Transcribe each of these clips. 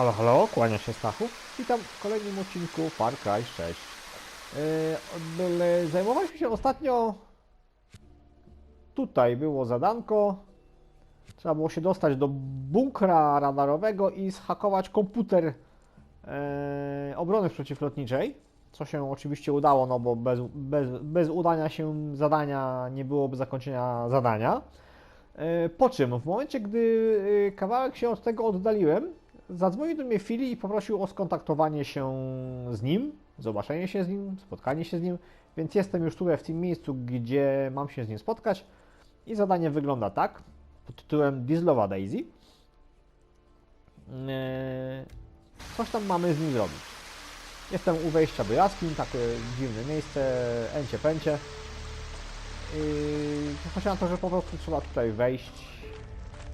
Halo, halo, kłania się Stachu. Witam w kolejnym odcinku Far Cry 6. Yy, byle- zajmowaliśmy się ostatnio... Tutaj było zadanko. Trzeba było się dostać do bunkra radarowego i zhakować komputer yy, obrony przeciwlotniczej. Co się oczywiście udało, no bo bez, bez, bez udania się zadania nie byłoby zakończenia zadania. E, Po czym, w momencie, gdy e, kawałek się od tego oddaliłem, zadzwonił do mnie Fili i poprosił o skontaktowanie się z nim, zobaczenie się z nim, spotkanie się z nim, więc jestem już tutaj w tym miejscu, gdzie mam się z nim spotkać i zadanie wygląda tak, pod tytułem Dieslowa Daisy. E, Coś tam mamy z nim zrobić. Jestem u wejścia do jaskiń, takie dziwne miejsce, encie pęcie. Yy, Chodzi na to, że po prostu trzeba tutaj wejść.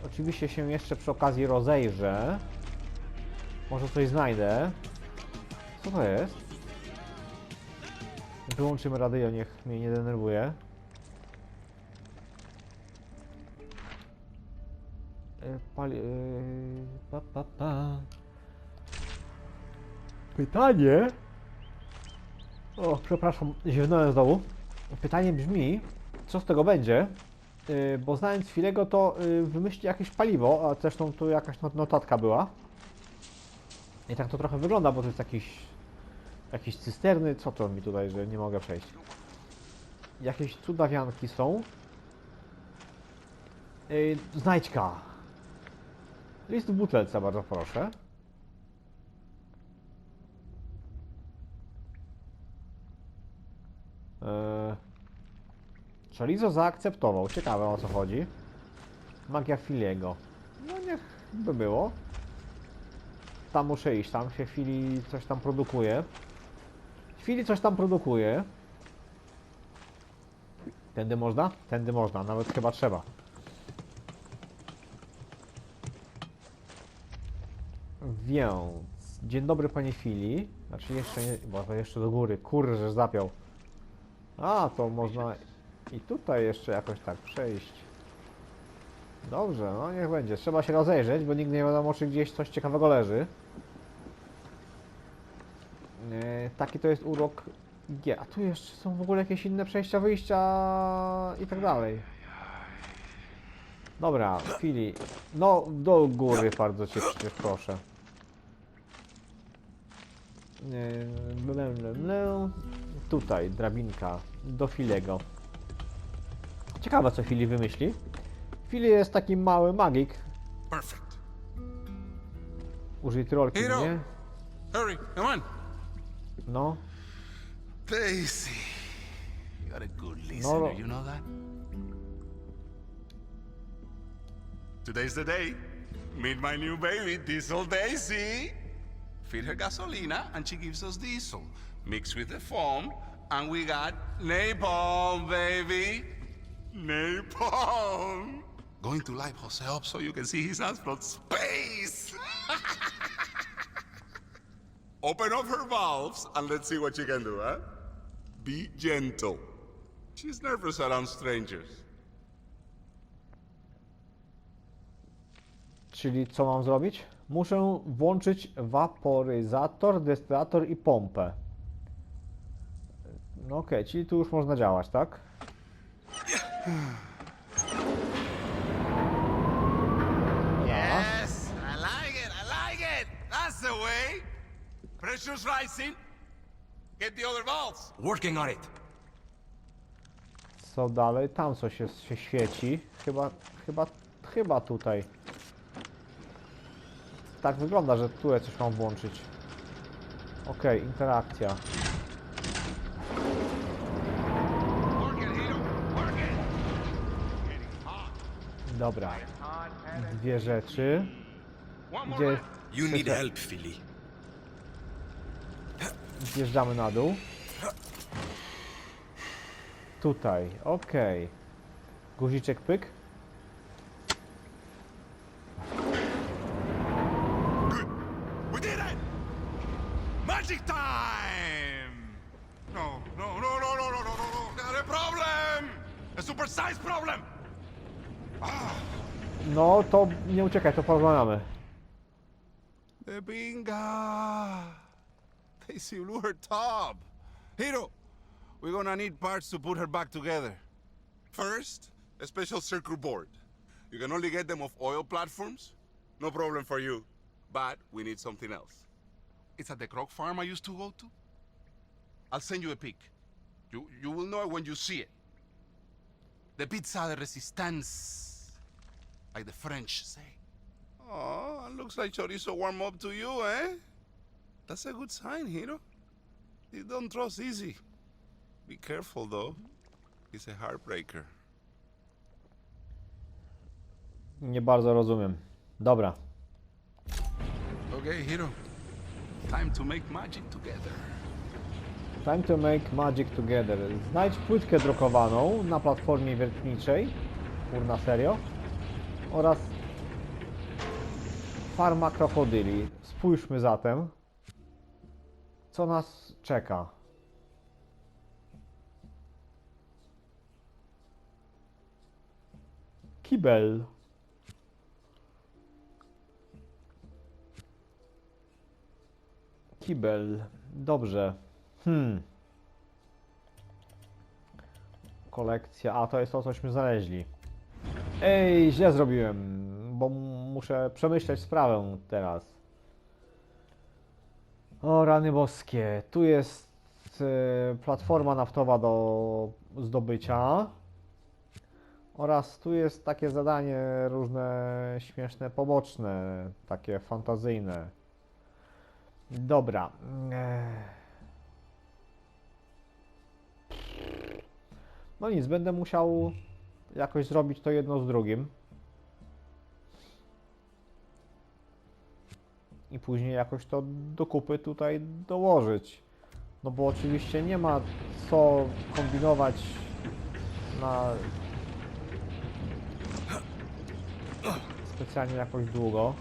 Oczywiście się jeszcze przy okazji rozejrzę. Może coś znajdę. Co to jest? Wyłączymy radio, niech mnie nie denerwuje. Yy, Pali... Yy, pa, pa, pa. Pytanie? O, przepraszam, ziewnąłem znowu. Pytanie brzmi, co z tego będzie? Yy, bo znając Filego, to wymyśli jakieś paliwo, a zresztą tu jakaś not- notatka była. I tak to trochę wygląda, bo to jest jakiś, jakieś cysterny. Co to mi tutaj, że nie mogę przejść? Jakieś cudawianki są. Yy, znajdźka. List w butelce, bardzo proszę. Eee, Chorizo zaakceptował. Ciekawe o co chodzi. Magia Filiego. No niech by było. Tam muszę iść, tam się Fili coś tam produkuje. Fili coś tam produkuje. Tędy można? Tędy można, nawet chyba trzeba. Więc, dzień dobry panie Fili. Znaczy jeszcze nie, bo jeszcze do góry. Kurczę, zapiął. A, to można i tutaj jeszcze jakoś tak przejść. Dobrze, no niech będzie. Trzeba się rozejrzeć, bo nigdy nie wiadomo, czy gdzieś coś ciekawego leży. E, taki to jest urok G. A tu jeszcze są w ogóle jakieś inne przejścia, wyjścia i tak dalej. Dobra, chwili. No, do góry bardzo cię przecież proszę. Ble, ble, ble. Tutaj, drabinka do Filego. Ciekawe, co Fili wymyśli. Fili jest taki mały magik. Perfect. Użyj trolki, nie? Hurry, come on. No. Daisy. You're a good listener, no. you know that? Today's the day. Meet my new baby, Diesel Daisy. Feed her gasolina and she gives us diesel. Mixed with the foam, and we got napalm, baby. Napalm. Going to light Jose up so you can see his ass from space. Open up her valves and let's see what you can do, huh? Be gentle. She's nervous around strangers. Czyli co mam zrobić? Muszę włączyć waporyzator, destylator i pompę. No okej, czyli tu już można działać, tak? Yes, I like it, I like it. That's the way. Pressure's rising. Get the other valves. Working on it. Co dalej? Tam coś jest, się świeci. Chyba, chyba, chyba tutaj. Tak wygląda, że tu coś mam włączyć. Okej, interakcja. Getting hot. Dobra. Dwie rzeczy. Gdzie. You need help, Philly zjeżdżamy na dół. Tutaj, okej. Okay. Guziczek pyk. No to nie uciekaj, to porozmawiamy. Binga! Daisy blew her top. Hiro, we're gonna need parts to put her back together. First, a special circuit board. You can only get them off oil platforms. No problem for you. But we need something else. It's at the croc farm I used to go to. I'll send you a pic. You, you will know it when you see it. The pizza de resistance. Like the French say. Oh, looks like chorizo warm up to you, eh? That's a good sign, Hiro. You don't trust easy. Be careful, though. He's a heartbreaker. Nie bardzo rozumiem. Dobra. Okay, Hiro. Time to make magic together. Time to make magic together. Znajdź płytkę drukowaną na platformie wiertniczej. Kurna serio. Oraz farma krokodyli. Spójrzmy zatem, co nas czeka. Kibel. Kibel. Dobrze. Hmm. Kolekcja. A to jest to, cośmy znaleźli. Ej, źle zrobiłem, bo muszę przemyśleć sprawę teraz. O, rany boskie. Tu jest e, platforma naftowa do zdobycia. Oraz tu jest takie zadanie różne śmieszne, poboczne, takie fantazyjne. Dobra. Ech. No nic, będę musiał jakoś zrobić to jedno z drugim. I później jakoś to do kupy tutaj dołożyć. No bo oczywiście nie ma co kombinować na specjalnie jakoś długo.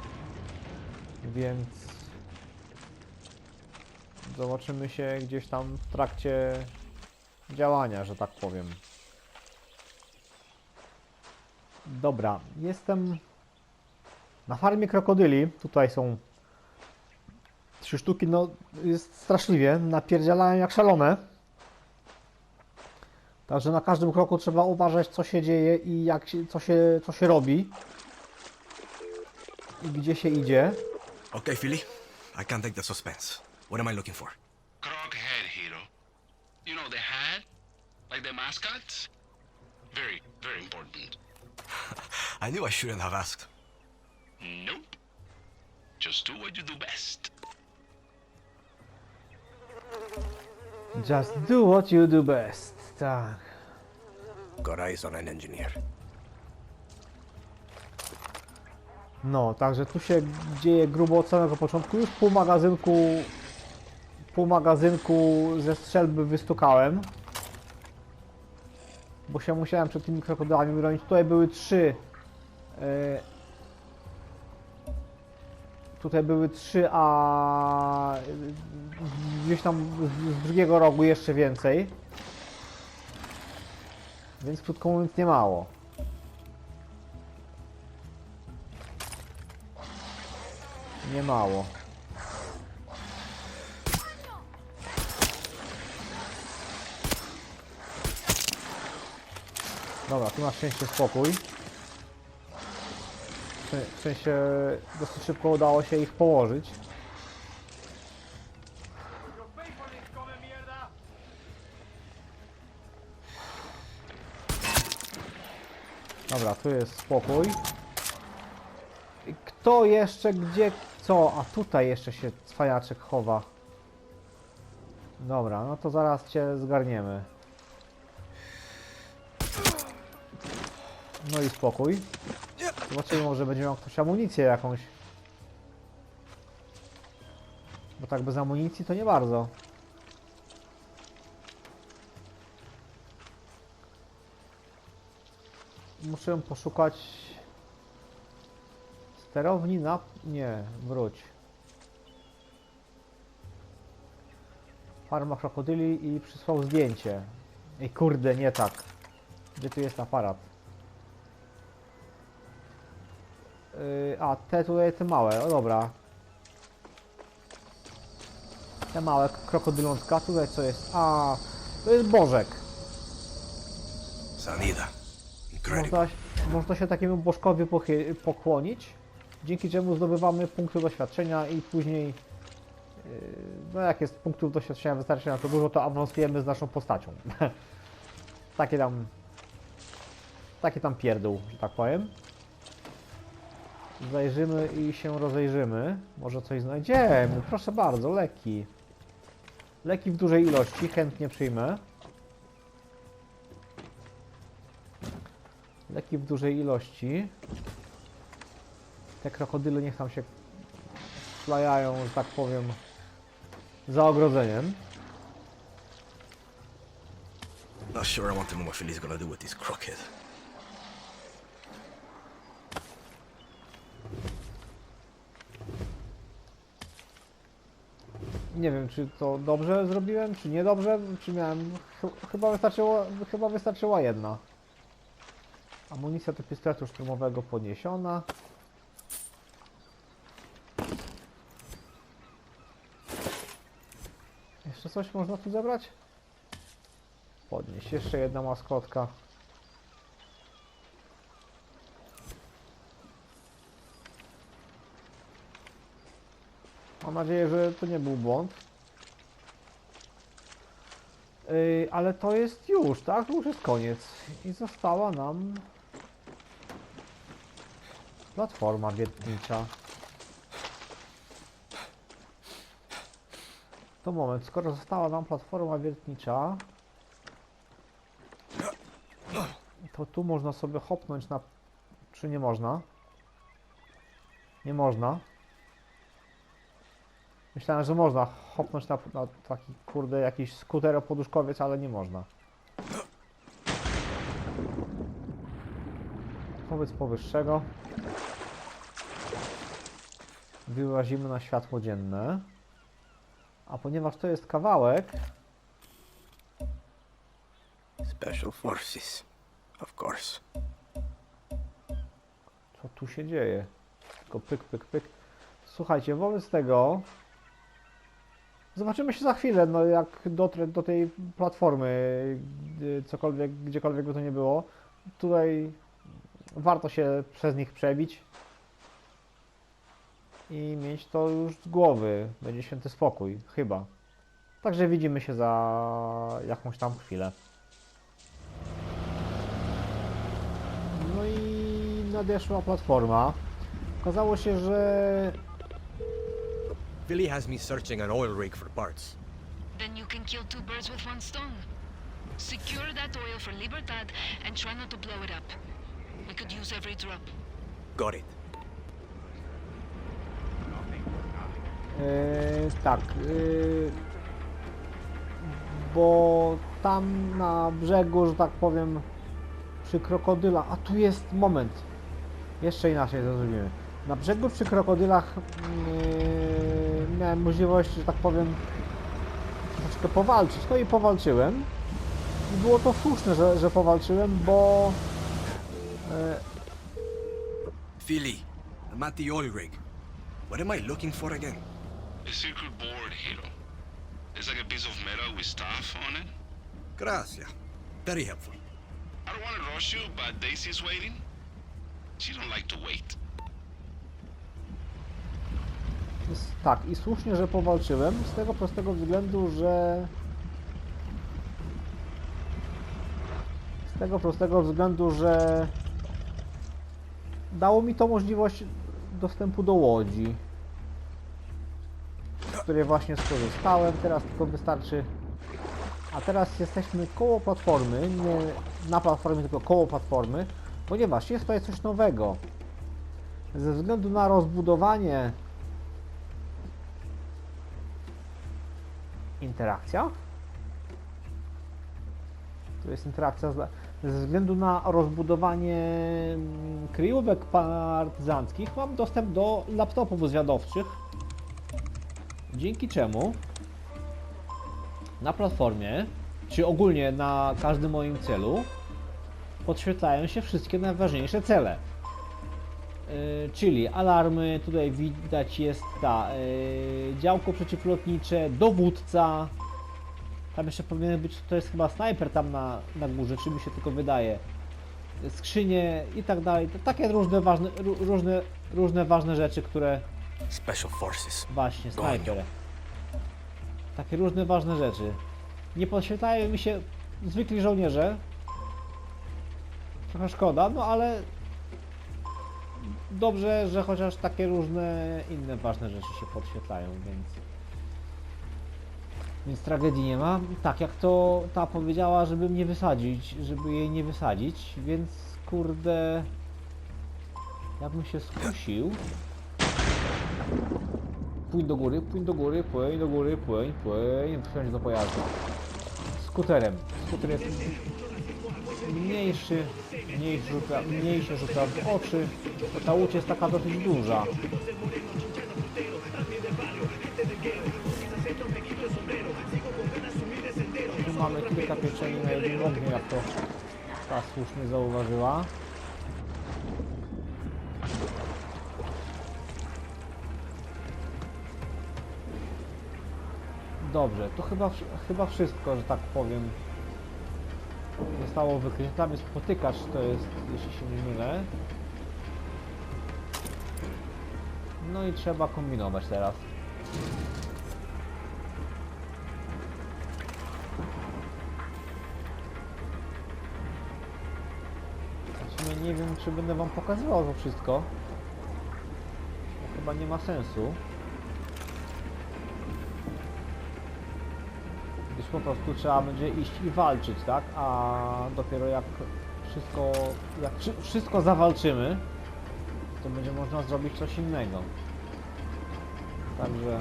Więc zobaczymy się gdzieś tam w trakcie działania, że tak powiem. Dobra, jestem na farmie krokodyli. Tutaj są trzy sztuki, no jest straszliwie, napierdzielają jak szalone. Także na każdym kroku trzeba uważać, co się dzieje i jak się, co, się, co się robi. I gdzie się idzie. Okay, Philly. I can't take the suspense. What am I looking for? Croc head, Hiro. You know the hat? Like the mascots? Very, very important. I knew I shouldn't have asked. Nope. Just do what you do best. Just do what you do best. Tak. Got eyes on an engineer. No, także tu się dzieje grubo od samego początku. Już pół magazynku, pół magazynku ze strzelby wystukałem. Bo się musiałem przed tymi krokodylami bronić. Tutaj były trzy. e, tutaj były trzy, a gdzieś tam z, drugiego rogu jeszcze więcej. Więc krótko mówiąc nie mało. Nie mało. Dobra, tu na szczęście spokój. W sensie dosyć szybko udało się ich położyć. Dobra, tu jest spokój. Kto jeszcze gdzie co? A tutaj jeszcze się cwajaczek chowa. Dobra, no to zaraz cię zgarniemy. No i spokój. Zobaczymy, może będzie miał ktoś amunicję jakąś. Bo tak bez amunicji to nie bardzo. Muszę poszukać sterowni na... Nie, wróć. Farma krokodyli i przysłał zdjęcie. Ej kurde, nie tak. Gdzie tu jest aparat? Yy, a, te tutaj te małe, o dobra. Te małe krokodylątka. Tutaj co jest? A, to jest bożek. Salida. Można, można się takiemu bożkowi pokłonić, dzięki czemu zdobywamy punkty doświadczenia i później, yy, no jak jest punktów doświadczenia wystarczająco dużo, to awansujemy z naszą postacią. Takie tam, taki tam pierdół, że tak powiem. Zajrzymy i się rozejrzymy. Może coś znajdziemy. Proszę bardzo, leki. Leki w dużej ilości, chętnie przyjmę. Leki w dużej ilości. Te krokodyle niech tam się szlajają, że tak powiem, za ogrodzeniem. Not sure I want to know what Philly's gonna. Nie wiem, czy to dobrze zrobiłem, czy niedobrze, czy miałem... ch- Chyba wystarczyło, chyba wystarczyła jedna. Amunicja do pistoletu szturmowego podniesiona. Jeszcze coś można tu zebrać? Podnieść. Jeszcze jedna maskotka. Mam nadzieję, że to nie był błąd. Yy, ale to jest już, tak? To już jest koniec. I została nam platforma wiertnicza. To moment, skoro została nam platforma wiertnicza, to tu można sobie hopnąć na... Czy nie można? Nie można. Myślałem, że można hopnąć na, na taki kurde jakiś skuteropoduszkowiec, ale nie można. Wobec powyższego wyłazimy na światło dzienne. A ponieważ to jest kawałek, Special forces. Of course. co tu się dzieje? Tylko pyk, pyk, pyk. Słuchajcie, wobec tego zobaczymy się za chwilę, no jak dotrę do tej platformy, cokolwiek, gdziekolwiek by to nie było. Tutaj warto się przez nich przebić i mieć to już z głowy. Będzie święty spokój, chyba. Także widzimy się za jakąś tam chwilę. No i nadeszła platforma. Okazało się, że Philly has me searching an oil rig for parts. Then you can kill two birds with one stone. Secure that oil for Libertad and try not to blow it up. We could use every drop. Got it. Yy, tak. Yy, bo tam na brzegu, że tak powiem, przy krokodyla. A tu jest moment. Jeszcze inaczej zrobimy. Na brzegu przy krokodylach yy, miałem możliwość, że tak powiem, troszkę powalczyć. No i powalczyłem. I było to słuszne, że, że powalczyłem, bo yy, Philly, I'm at the oil rig. What am I looking for again? A secret board, Hero. It's like a piece of metal with stuff on it. Gracias. Very helpful. I don't want to rush you, but Daisy's waiting. She don't like to wait. Jest- Tak, i słusznie, że powalczyłem, z tego prostego względu, że... Z tego prostego względu, że... Dało mi to możliwość dostępu do łodzi. Z której właśnie skorzystałem, teraz tylko wystarczy... A teraz jesteśmy koło platformy, nie na platformie, tylko koło platformy, ponieważ jest tutaj coś nowego. Ze względu na rozbudowanie interakcja. Tu jest interakcja z, ze względu na rozbudowanie mm, kryjówek partyzanckich mam dostęp do laptopów zwiadowczych, dzięki czemu na platformie, czy ogólnie na każdym moim celu podświetlają się wszystkie najważniejsze cele. Yy, czyli alarmy, tutaj widać jest ta yy, działko przeciwlotnicze, dowódca. Tam jeszcze powinien być, to jest chyba snajper tam na, na górze, czy mi się tylko wydaje. Skrzynie i tak dalej. Takie różne ważne, ró- różne, różne ważne rzeczy, które Special Forces. Właśnie, snajper. Takie różne ważne rzeczy. Nie podświetlają mi się zwykli żołnierze. Trochę szkoda, no ale dobrze, że chociaż takie różne inne ważne rzeczy się podświetlają, więc więc tragedii nie ma. Tak, jak to ta powiedziała, żeby mnie wysadzić, żeby jej nie wysadzić, więc kurde, ja bym się skusił. Pójdź do góry, pójdź do góry, płyń do góry, płyń, płyń, wsiądź do pojazdu. Skuterem. Skuter jest mniejszy, mniejszy rzuca, mniej się rzuca w oczy. bo Ta łódź jest taka dosyć duża. Tu mamy kilka pieczeni na jednym ogniu, jak to ta słusznie zauważyła. Dobrze, to chyba, chyba wszystko, że tak powiem, zostało wykryte. Tam jest potykacz, to jest, jeśli się nie mylę. No i trzeba kombinować teraz. Sumie nie wiem, czy będę wam pokazywał to wszystko. Chyba nie ma sensu. Po prostu trzeba będzie iść i walczyć, tak? A dopiero jak wszystko, jak wszy- wszystko zawalczymy, to będzie można zrobić coś innego. Także...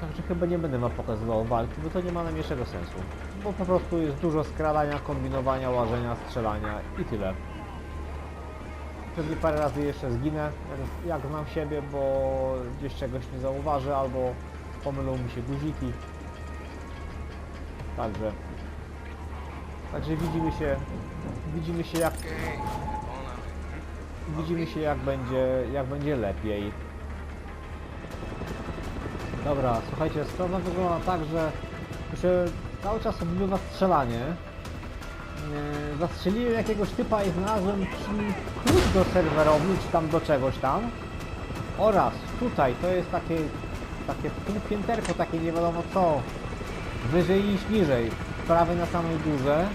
Także chyba nie będę wam pokazywał walki, bo to nie ma najmniejszego sensu. Bo po prostu jest dużo skradania, kombinowania, łażenia, strzelania i tyle. Pewnie parę razy jeszcze zginę, jak, znam siebie, bo gdzieś czegoś nie zauważę, albo pomylą mi się guziki. Także. Także widzimy się. Widzimy się jak. Widzimy się jak będzie, jak będzie lepiej. Dobra, słuchajcie, sprawa wygląda tak, że cały czas odbywa strzelanie. Yy, zastrzeliłem jakiegoś typa i znalazłem klucz do serwerowni, czy tam do czegoś tam. Oraz tutaj, to jest takie, takie półpięterko, takie nie wiadomo co. Wyżej niż niżej. Prawie na samej górze.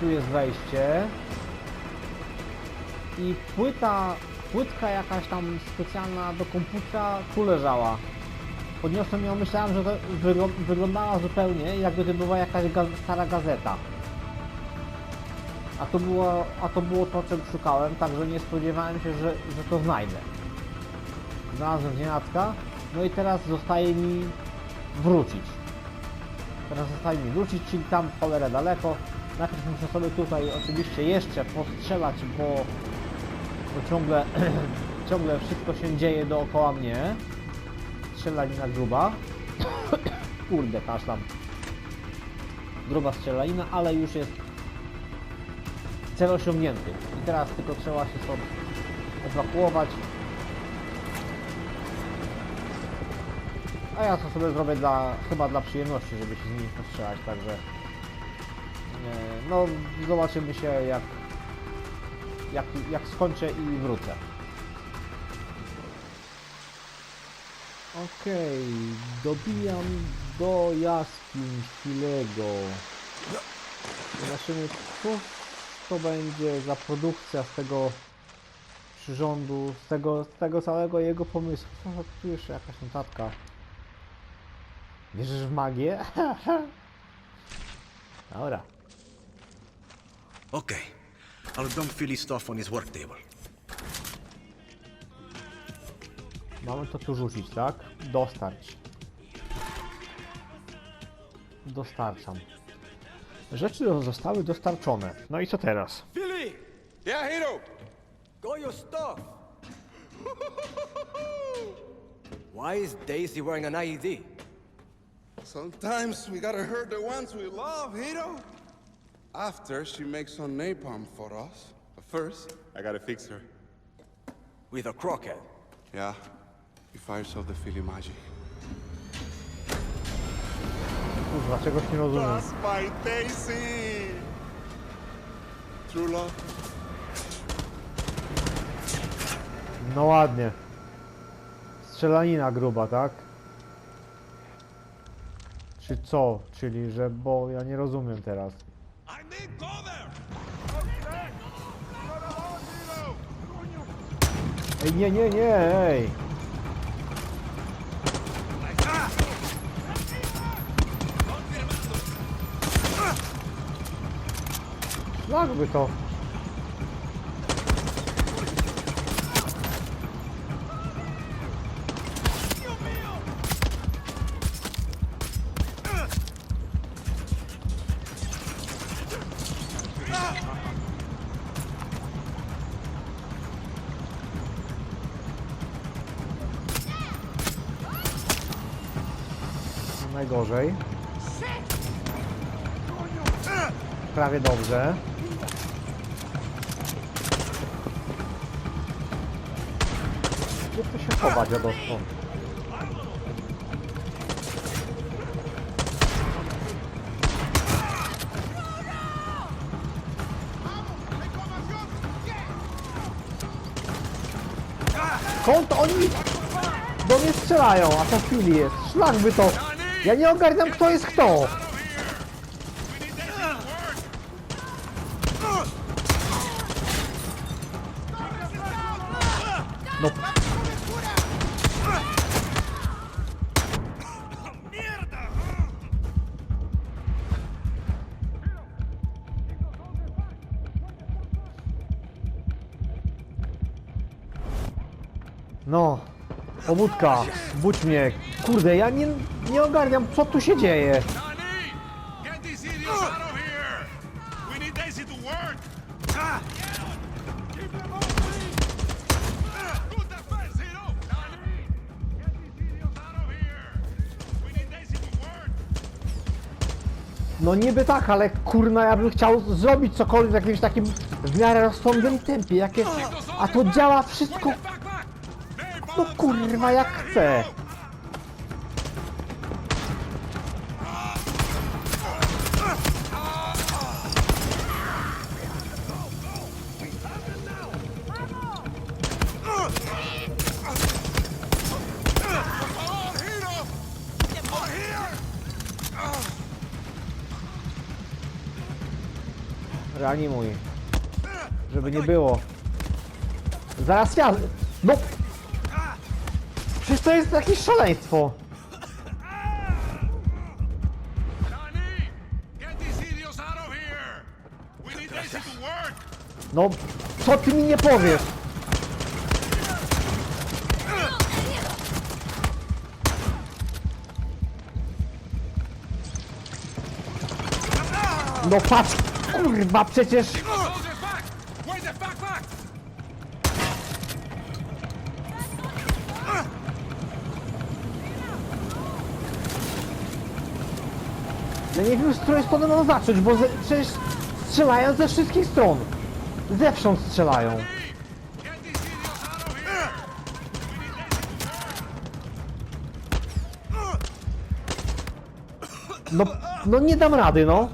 Tu jest wejście. I płyta, płytka jakaś tam specjalna do komputera tu leżała. Podniosłem ją, myślałem, że to wygl- wyglądała zupełnie jakby to była jakaś gaz- stara gazeta. A to było, a to było to, czego szukałem, także nie spodziewałem się, że, że to znajdę. Znalazłem znienacka, no i teraz zostaje mi wrócić. Teraz zostaje mi wrócić, czyli tam cholerę daleko. Najpierw muszę sobie tutaj oczywiście jeszcze postrzelać, bo, bo ciągle, ciągle wszystko się dzieje dookoła mnie. Strzelanina gruba. Kurde, kaszlam. Gruba strzelanina, ale już jest cel osiągnięty. I teraz tylko trzeba się stąd ewakuować. A ja to sobie zrobię dla, chyba dla przyjemności, żeby się z nimi postrzelać, także e, no zobaczymy się jak, jak, jak skończę i wrócę. Okej, dobijam do jaskiń Filego. Zobaczymy, co to będzie za produkcja z tego przyrządu, z tego, z tego całego jego pomysłu. O, tu jeszcze jakaś notatka. Wierzysz w magię? Dobra. Okay. I'll dump Philly's stuff on his work table. Mamy to tu rzucić, tak? Dostarcz. Dostarczam. Rzeczy zostały dostarczone. No i co teraz? Billy! Yeah, Hiro. Got your stuff! Why is Daisy wearing an IED? Sometimes we gotta hurt the ones we love, Hito. After, she makes some napalm for us. But first, I gotta fix her. With a crockhead. Yeah, he fires off the Philly magic. Kurwa, czegoś nie rozumiem. That's my Daisy! True love. No ładnie. Strzelanina gruba, tak? Czy co? Czyli, że... bo ja nie rozumiem teraz. Ej, nie, nie, nie, ej! Szlakby to. Najgorzej. Prawie dobrze. To się chowa, dziadostwo? Skąd oni do mnie strzelają, a to chwili jest? Szlak by to... Ja nie ogarniam kto jest kto! Pobudka, budź mnie. Kurde, ja nie, nie ogarniam, co tu się dzieje. No niby tak, ale kurna, ja bym chciał zrobić cokolwiek w jakimś takim w miarę rozsądnym tempie, jakie... A to działa wszystko! No kurwa, jak chce. Reanimuj. Żeby nie było. Zaraz ja... No! Przecież to jest jakieś szaleństwo. No, co ty mi nie powiesz? No patrz, kurwa, przecież... nie wiem, z której strony mam zacząć, bo ze, przecież strzelają ze wszystkich stron. Zewsząd strzelają. No, no nie dam rady, no.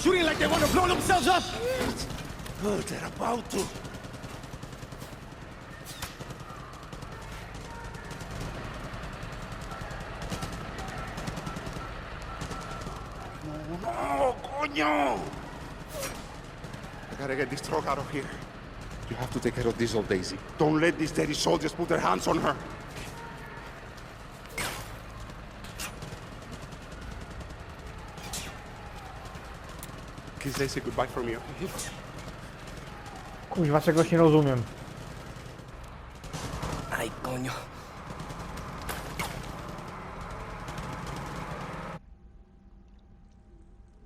Shooting like they want to blow themselves up! Oh, they're about to. No, coño! I gotta get this truck out of here. You have to take care of this old Daisy. Don't let these dirty soldiers put their hands on her. Kiss Daisy goodbye for me, okay? Kuźwa, czegoś nie rozumiem. Ay, coño.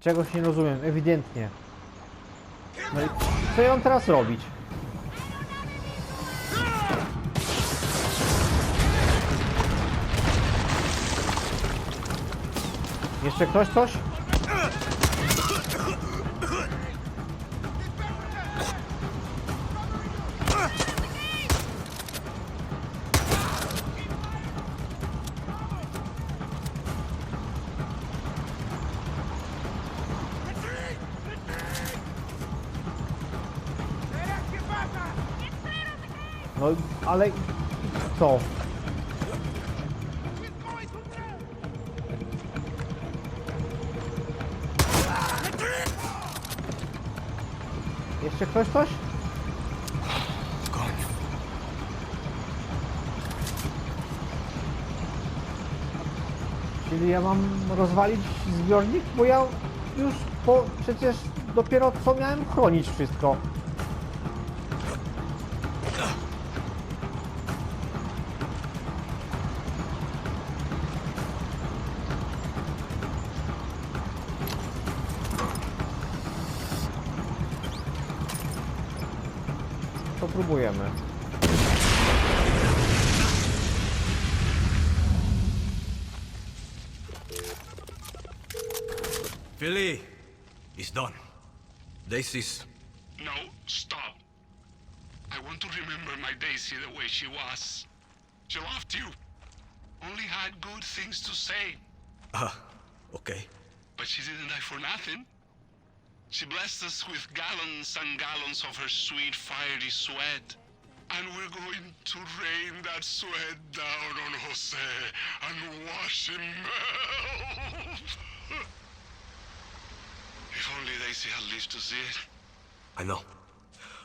Czegoś nie rozumiem, ewidentnie. No i co ja mam teraz robić? Jeszcze ktoś coś? No ale co? Jeszcze ktoś coś? Czyli ja mam rozwalić zbiornik? Bo ja już po, przecież dopiero co miałem chronić wszystko. Philly, it's done. Daisy's. No, stop. I want to remember my Daisy the way she was. She loved you. Only had good things to say. Ah, okay. But she didn't die for nothing. She blessed us with gallons and gallons of her sweet, fiery sweat. And we're going to rain that sweat down on Jose and wash him melt. If only Daisy had lived to see it. I know.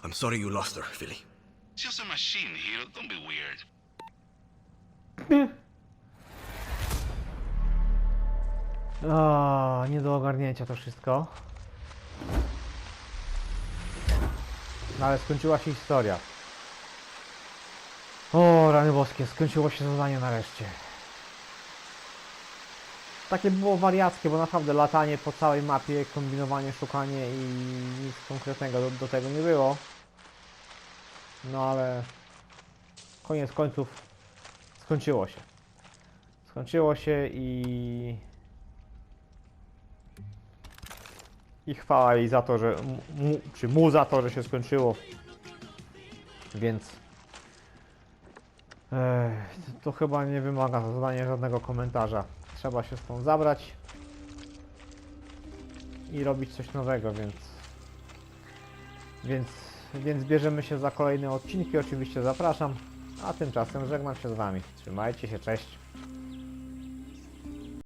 I'm sorry you lost her, Philly. It's just a machine, Hero. Don't be weird. O, nie do ogarnięcia to wszystko. No ale skończyła się historia. O, rany boskie, skończyło się zadanie nareszcie. Takie było wariackie, bo naprawdę latanie po całej mapie, kombinowanie, szukanie i nic konkretnego do, do tego nie było. No ale koniec końców skończyło się. Skończyło się i I chwała jej za to, że mu, czy mu za to, że się skończyło. Więc Ech, to, to chyba nie wymaga zadania żadnego komentarza. Trzeba się stąd zabrać i robić coś nowego, więc więc, więc bierzemy się za kolejne odcinki. Oczywiście zapraszam. A tymczasem żegnam się z Wami. Trzymajcie się, cześć.